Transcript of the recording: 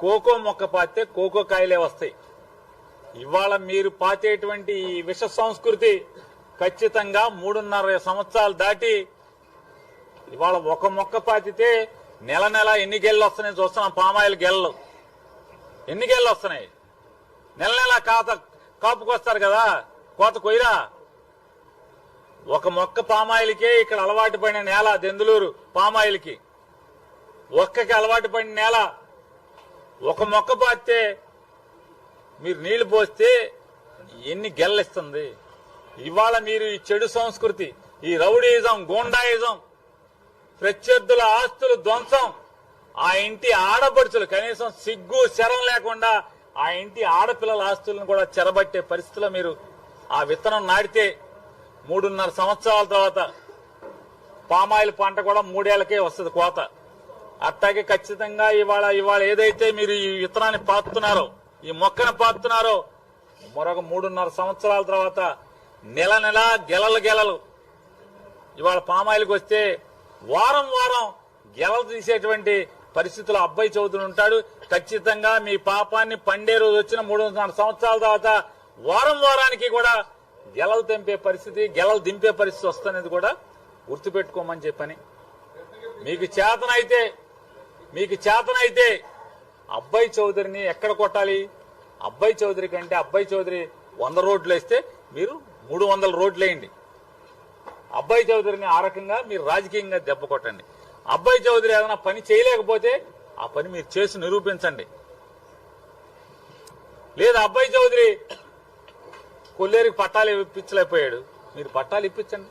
Cocoa మొక్క పాతే cocoa కాయలే వస్తాయి. ఇవాళ మీరు పాతేటువంటి ఈ విష సంస్కృతి ఖచ్చితంగా మూడున్నర సంవత్సరాలు దాటి ఇవాళ ఒక మొక్క పాతితే నెల నెల ఎన్ని గెళ్ళు వస్తున్నాయి చూస్తున్నాం. పామాయిల్ గెళ్ళు ఎన్ని గెళ్ళు వస్తున్నాయి? నెల నెల కాత కాపుకొస్తారు కదా? కోత కొయ్యరా? ఒక మొక్క పామాయిల్కే ఇక్కడ అలవాటు పడిన నేల దెందులూరు పామాయిల్కి. ఒక్కకి అలవాటు పడిన నేల ఒక మొక్క పాతే మీరు నీళ్ళు పోస్తే ఎన్ని గెల్లిస్తుంది ఇవాళ మీరు ఈ చెడు సంస్కృతి ఈ రౌడీయిజం గూండాయిజం ప్రత్యర్థుల ఆస్తులు ధ్వంసం ఆ ఇంటి ఆడపడుచులు కనీసం సిగ్గు శరం లేకుండా ఆ ఇంటి ఆడపిల్లల ఆస్తులను కూడా చెరబట్టే పరిస్థితిలో మీరు ఆ విత్తనం నాటితే మూడున్నర సంవత్సరాల తర్వాత పామాయిల్ పంట కూడా మూడేళ్ళకే వస్తుంది కోత. అట్టాగే ఖచ్చితంగా ఇవాళ ఇవాళ ఏదైతే మీరు ఈ విత్తనాన్ని పాతున్నారో ఈ మొక్కను పాతున్నారో మరొక మూడున్నర సంవత్సరాల తర్వాత నెల నెల గెలలు గెలలు. ఇవాళ పామాయిల్కి వస్తే వారం వారం గెలలు తీసేటువంటి పరిస్థితుల్లో అబ్బాయి చదువుతుని ఉంటాడు. ఖచ్చితంగా మీ పాపాన్ని పండే రోజు వచ్చిన మూడున్నర సంవత్సరాల తర్వాత వారం వారానికి కూడా గెలలు తెంపే పరిస్థితి గెలలు దింపే పరిస్థితి వస్తున్నది కూడా గుర్తుపెట్టుకోమని చెప్పని. మీకు చేతనైతే మీకు చేతనైతే అబ్బాయి చౌదరిని ఎక్కడ కొట్టాలి? అబ్బాయి చౌదరి కంటే అబ్బాయి చౌదరి వంద రోడ్లు వేస్తే మీరు మూడు వందల రోడ్లు వేయండి. అబ్బాయి చౌదరిని ఆ రకంగా మీరు రాజకీయంగా దెబ్బ కొట్టండి. అబ్బాయి చౌదరి ఏదైనా పని చేయలేకపోతే ఆ పని మీరు చేసి నిరూపించండి. లేదా అబ్బాయి చౌదరి కొల్లేరికి పట్టాలు ఇప్పించలేకపోయాడు. మీరు పట్టాలు ఇప్పించండి.